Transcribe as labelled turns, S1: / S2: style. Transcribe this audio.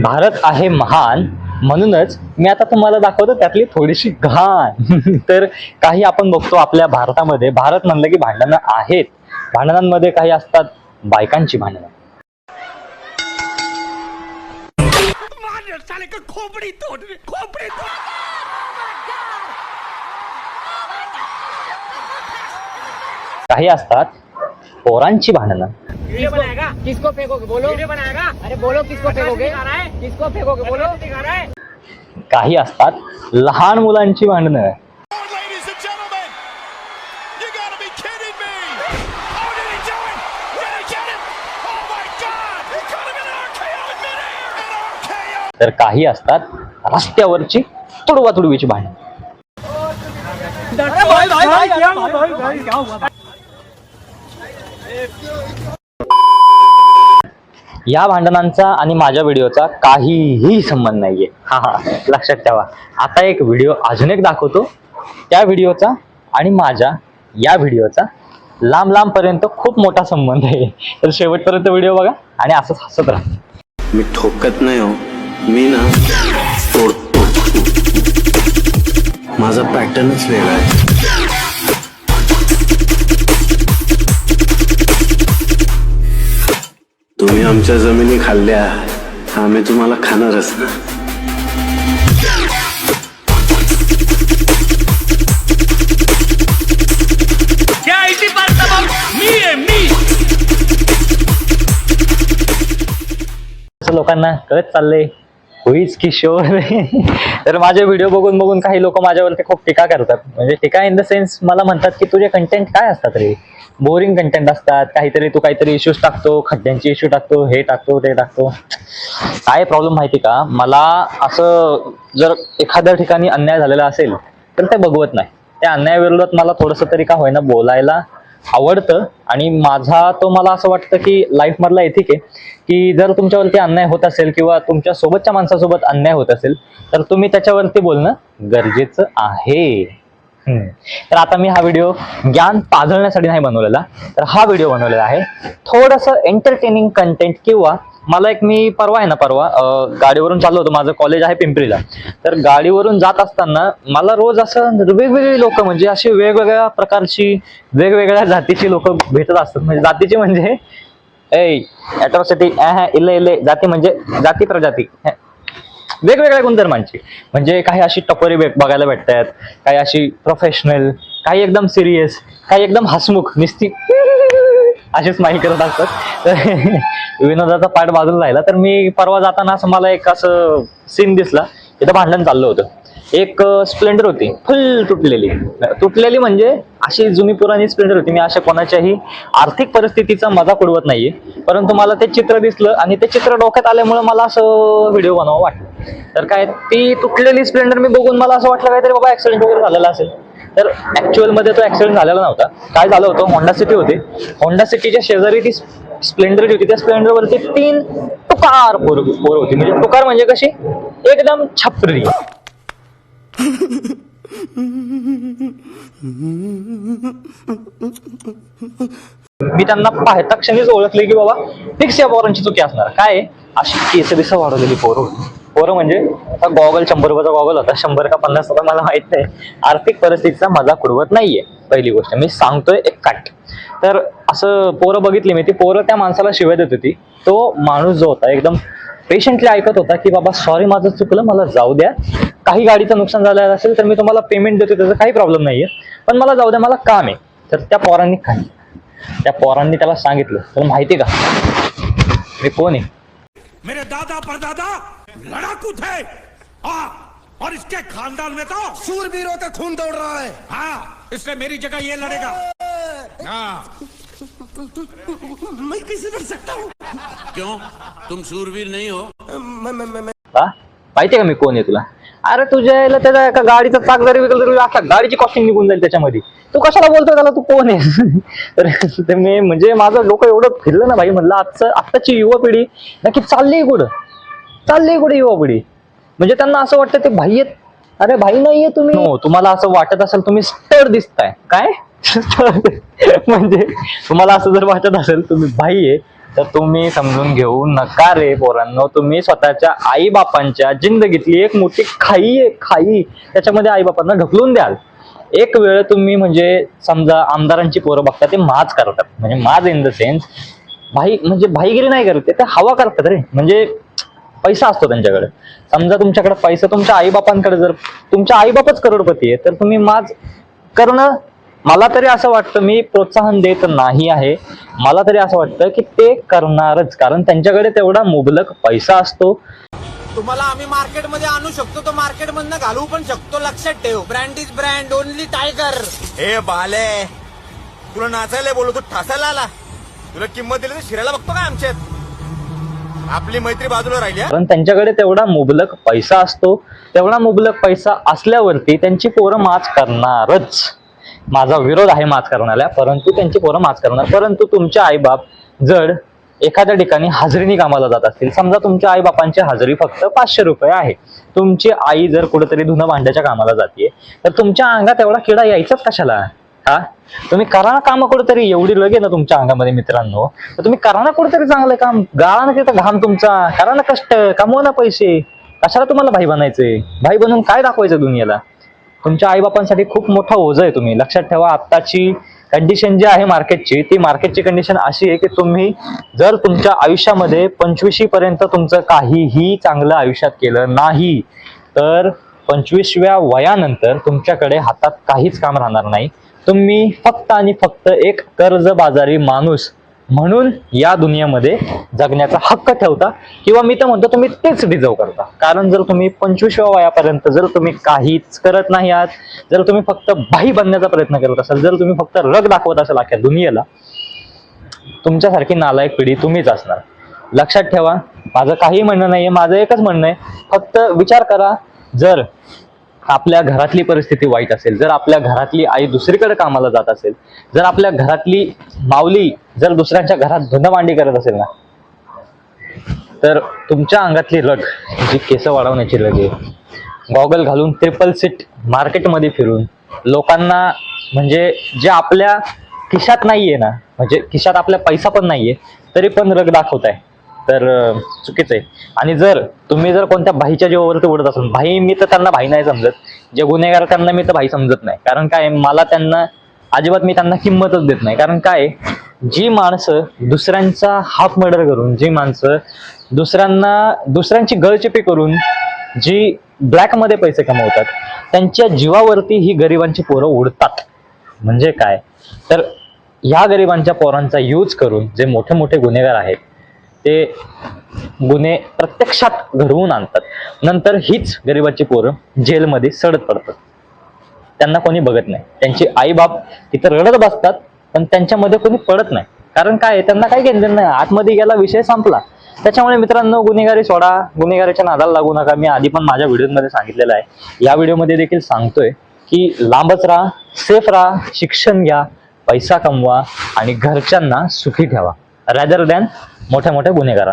S1: भारत आहे महान. म्हणूनच मी आता तुम्हाला दाखवतो त्यातली थोडीशी घाण. तर काही आपण बघतो आपल्या भारतामध्ये. भारत म्हणलं की भांडणं आहेत. भांडणांमध्ये काही असतात बायकांची भांडणं. काही असतात पोरांची भांडणं.
S2: वीडियो बनाएगा किसको फेंकोगे अरे बोलो किसको फेंकोगे किसको फेंकोगे
S1: काही असतात लहान मुलांची भांडणं तर काही असतात रस्त्यावरची तुडवा तुडवीची भांडण या भांडणांचा आणि माझ्या व्हिडिओचा काहीही संबंध नाहीये. हा हा. लक्षात ठेवा. आता एक व्हिडिओ अजून एक दाखवतो. त्या व्हिडिओचा आणि माझ्या या व्हिडिओचा लांब लांब पर्यंत खूप मोठा संबंध आहे. तर शेवटपर्यंत व्हिडिओ बघा आणि असंच हसत राहा.
S3: मी ठोकत नाही हो. मी ना तोडतो. माझा पॅटर्नच वेगळा आहे. आमच्या जमिनी खाल्ल्या. आम्ही तुम्हाला खाणारच ना
S1: लोकांना कळत चाललंय. होईच किशोर तर माझे व्हिडिओ बघून बघून काही लोक माझ्यावरती खूप टीका करतात. म्हणजे टीका इन द सेन्स मला म्हणतात की तुझे कंटेंट काय असतात रे? बोरिंग कंटेंट असतात. काहीतरी तू काहीतरी इश्यूज टाकतो खड्ड्यांची इश्यू टाकतो हे टाकतो ते टाकतो. काय प्रॉब्लेम माहिती का? मला असं जर एखाद्या ठिकाणी अन्याय झालेला असेल तर ते बघवत नाही. त्या अन्यायाविरोधात मला थोडंसं तरी का होईना बोलायला आवडतं आणि माझा तो मला असं वाटतं की लाईफ मधला एथिक आहे की जर तुमच्यावरती अन्याय होत असेल किंवा तुमच्या सोबतच्या माणसासोबत अन्याय होत असेल तर तुम्ही त्याच्यावरती बोलणं गरजेचं आहे. तर आता मी हा व्हिडिओ ज्ञान पाजळण्यासाठी नाही बनवलेला तर हा व्हिडिओ बनवलेला आहे. थोडंसं एंटरटेनिंग कंटेंट किंवा मला एक मी परवा आहे ना परवा गाडीवरून चाललो होतो माझं कॉलेज आहे पिंपरीला. तर गाडीवरून जात असताना मला रोज असं वेगवेगळी लोक म्हणजे अशी वेगवेगळ्या प्रकारची वेगवेगळ्या जातीची लोक भेटत असतात. म्हणजे जातीची म्हणजे ए अॅट्रॉसिटी इले इले जाती म्हणजे जाती प्रजाती. वेगवेगळ्या गुणधर्मांची. म्हणजे काही अशी टपोरी भेट बघायला भेटतात काही अशी प्रोफेशनल काही एकदम सिरियस काही एकदम हसमुख निस्ती अशीच स्माईल करत असतात. तर विनोदाचा पाठ बाजूला राहिला. तर मी परवा जाताना असं मला एक असं सीन दिसला. तिथं भांडण चाललं होतं. एक स्प्लेंडर होती. फुल तुटलेली. तुटलेली म्हणजे अशी जुनी पुराणी स्प्लेंडर होती. मी अशा कोणाच्याही आर्थिक परिस्थितीचा मजाक उडवत नाहीये. परंतु मला ते चित्र दिसलं आणि ते चित्र डोक्यात आल्यामुळे मला असं व्हिडिओ बनवा वाटलं. तर काय ती तुटलेली स्प्लेंडर मी बघून मला असं वाटलं काहीतरी बाबा ऍक्सिडेंट वगैरे झालेला असेल. तर ऍक्च्युअलमध्ये तो ऍक्सिडेंट झालेला नव्हता. काय झालं होतं होंडा सिटी होती. होंडा सिटीच्या शेजारी ती स्प्लेंडर जी होती त्या स्प्लेंडरवरती तीन टुकार पोर पोर होती. म्हणजे टुकार म्हणजे कशी? एकदम छपरी. मी त्यांना पाहता क्षणीच ओळखले की बाबा फिक्स या पोरांची चुकी असणार. काय अशी केस बिस वाढवलेली पोर होती. पोरं म्हणजे आता गॉगल शंभर रुपयाचा गॉगल होता. शंभर का पन्नास रुपये मला माहीत नाही. आर्थिक परिस्थितीचा मजाक उडवत नाहीये पहिली गोष्ट. मी सांगतोय एक काट तर असं पोरं बघितली मी ती पोरं त्या माणसाला शिवाय देत होती. तो माणूस जो होता एकदम पेशंटली ऐकत होता की बाबा सॉरी माझं चुकलं मला जाऊ द्या. काही गाडीचं नुकसान झालं असेल तर मी तुम्हाला पेमेंट देतो त्याचा काही प्रॉब्लेम नाहीये. पण मला जाऊ द्या मला काम आहे. तर त्या पोरांनी काय? त्या पोरांनी त्याला सांगितलं. तर माहिती का? मी कोण आहे?
S4: मेरे दादा परदादा लड़ाकू थे। हाँ और इसके खानदान में तो सूरवीरों का खून दौड़ रहा है। हाँ इसलिए मेरी जगह ये लड़ेगा। हाँ। मैं कैसे लड़ सकता हूँ।
S3: क्यों? तुम शूरवीर नहीं हो।
S1: हा माहिती का मी कोण आहे तुला? अरे तुझ्या याला त्याच्या एका गाडीचं चाक जरी विकलं तरी अख्खा गाडीची कॉस्टिंग निघून जाईल त्याच्यामध्ये. तू कशाला बोलतोय त्याला? तू कोण आहे? तर ते मी म्हणजे माझं डोकं एवढं फिरलं ना भाई म्हणलं आजचं आत्ताची युवा पिढी नक्की चालली कुठं? चालले कुठे युवा पिढी म्हणजे त्यांना असं वाटतं ते भाई आहेत. अरे भाई नाहीये तुम्ही. हो तुम्हाला असं वाटत असेल तुम्ही स्टर दिसताय. काय? म्हणजे तुम्हाला असं जर वाटत असेल तुम्ही भाई आहे तर तुम्ही समजून घेऊ नका रे पोरांनो. तुम्ही स्वतःच्या आई बापांच्या जिंदगीतली एक मोठी खाई आहे खाई. त्याच्यामध्ये आई बापांना ढकलून द्याल. एक वेळ तुम्ही म्हणजे समजा आमदारांची पोरं बघता ते माज करतात. म्हणजे माज इन द सेन्स भाई म्हणजे भाईगिरी नाही करत ते हवा करतात रे. म्हणजे पैसा असतो त्यांच्याकडे. समजा तुमच्याकडे पैसा तुमच्या आईबापांकडे जर तुमच्या आईबापच करोडपती आहे तर तुम्ही माज करणं मला तरी असं वाटतं मी प्रोत्साहन देत नाही आहे. मला तरी असं वाटतं की ते करणारच कारण त्यांच्याकडे तेवढा मुबलक पैसा असतो.
S5: तुम्हाला आम्ही मार्केटमध्ये आणू शकतो तो मार्केट मधनं घालवू पण शकतो. लक्षात ठेव brand is brand only tiger हे बाले तुला नाचायला बोलू तू ठासायला आला. तुला किंमत दिली तर शिरायला बघतो का आमच्यात? आपली मैत्री बाजूला राहिली हा?
S1: कारण त्यांच्याकडे तेवढा मुबलक पैसा असतो. तेवढा मुबलक पैसा असल्यावरती त्यांची पोरं माच करणारच. माझा विरोध आहे माच करण्याला परंतु त्यांची पोरं माच करणार. परंतु तुमचे आईबाप जर एखाद्या ठिकाणी हजेरीने कामाला जात असतील समजा तुमच्या आईबापांची हजरी फक्त पाचशे रुपये आहे. तुमची आई जर कुठेतरी धुणं भांड्याच्या कामाला जाते तर तुमच्या अंगात एवढा किडा यायचाच कशाला? हा? तुम्ही करा ना काम कुठेतरी. एवढी लगे ना तुमच्या अंगामध्ये मित्रांनो. तर तुम्ही करा ना कुठेतरी चांगलं काम. गाळा ना तिथं घाम तुमचा. करा ना कष्ट. कमवा ना पैसे. कशाला तुम्हाला भाई बनायचंय? भाई बनून काय दाखवायचं दुनियाला? तुमच्या आईबापांसाठी खूप मोठा ओझ आहे तुम्ही. लक्षात ठेवा आत्ताची कंडिशन जी आहे मार्केटची ती मार्केटची कंडिशन अशी आहे की तुम्ही जर तुमच्या आयुष्यामध्ये पंचवीशी पर्यंत तुमचं काहीही चांगलं आयुष्यात केलं नाही तर पंचवीसव्या वयानंतर तुमच्याकडे हातात काहीच काम राहणार नाही. तुम्ही फक्त आणि फक्त एक कर्जबाजारी माणूस म्हणून या दुनियेमध्ये जगण्याचा हक्क ठेवता किंवा मी तर म्हणतो तुम्ही तेच डिझर्व करता. कारण जर तुम्ही पंचवीसव्या वयापर्यंत जर तुम्ही काहीच करत नाही आहात जर तुम्ही फक्त बाही बनण्याचा प्रयत्न करत असाल जर तुम्ही फक्त रग दाखवत असाल अख्या दुनियेला तुमच्यासारखी नालायक पिढी तुम्हीच असणार. लक्षात ठेवा माझं काही म्हणणं नाहीये माझं एकच म्हणणं आहे. फक्त विचार करा जर आपल्या घरातली परिस्थिती वाईट असेल जर आपल्या घरातली आई दुसरीकडे कामाला जात असेल जर आपल्या घरातली माऊली जर दुसऱ्यांच्या घरात धुंदमांडी करत असेल ना तर तुमच्या अंगातली रग जी केस वाढवण्याची रग आहे गॉगल घालून ट्रिपल सीट मार्केटमध्ये फिरून लोकांना म्हणजे जे आपल्या खिशात नाहीये ना म्हणजे खिशात आपल्या पैसा पण नाहीये तरी पण रग दाखवताय. तर चुकीचं आहे. आणि जर तुम्ही जर कोणत्या भाईच्या जीवावरती उडत असाल भाई मी तर त्यांना भाई नाही समजत. जे गुन्हेगार त्यांना मी तर भाई समजत नाही. कारण काय मला त्यांना अजिबात मी त्यांना किंमतच देत नाही. कारण काय जी माणसं दुसऱ्यांचा हाफ मर्डर करून जी माणसं दुसऱ्यांना दुसऱ्यांची गळचेपी करून जी ब्लॅकमध्ये पैसे कमवतात त्यांच्या जीवावरती ही गरिबांची पोरं उडतात. म्हणजे काय? तर ह्या गरिबांच्या पोरांचा यूज करून जे मोठे मोठे गुन्हेगार आहेत ते गुन्हे प्रत्यक्षात घडवून आणतात. नंतर हीच गरिबाची पोरं जेलमध्ये सडत पडतात. त्यांना कोणी बघत नाही. त्यांची आई बाप तिथं रडत बसतात पण त्यांच्यामध्ये कोणी पडत नाही. कारण काय आहे, त्यांना काही घेणं नाही. आतमध्ये गेला विषय संपला. त्याच्यामुळे मित्रांनो गुन्हेगारी सोडा. गुन्हेगारीच्या नादाला लागू नका. मी आधी पण माझ्या व्हिडिओमध्ये सांगितलेलं आहे. या व्हिडिओमध्ये देखील सांगतोय की लांबच राहा सेफ राहा शिक्षण घ्या पैसा कमवा आणि घरच्यांना सुखी ठेवा. रॅदर दॅन मोठ्या मोठ्या गुन्हेगारांना.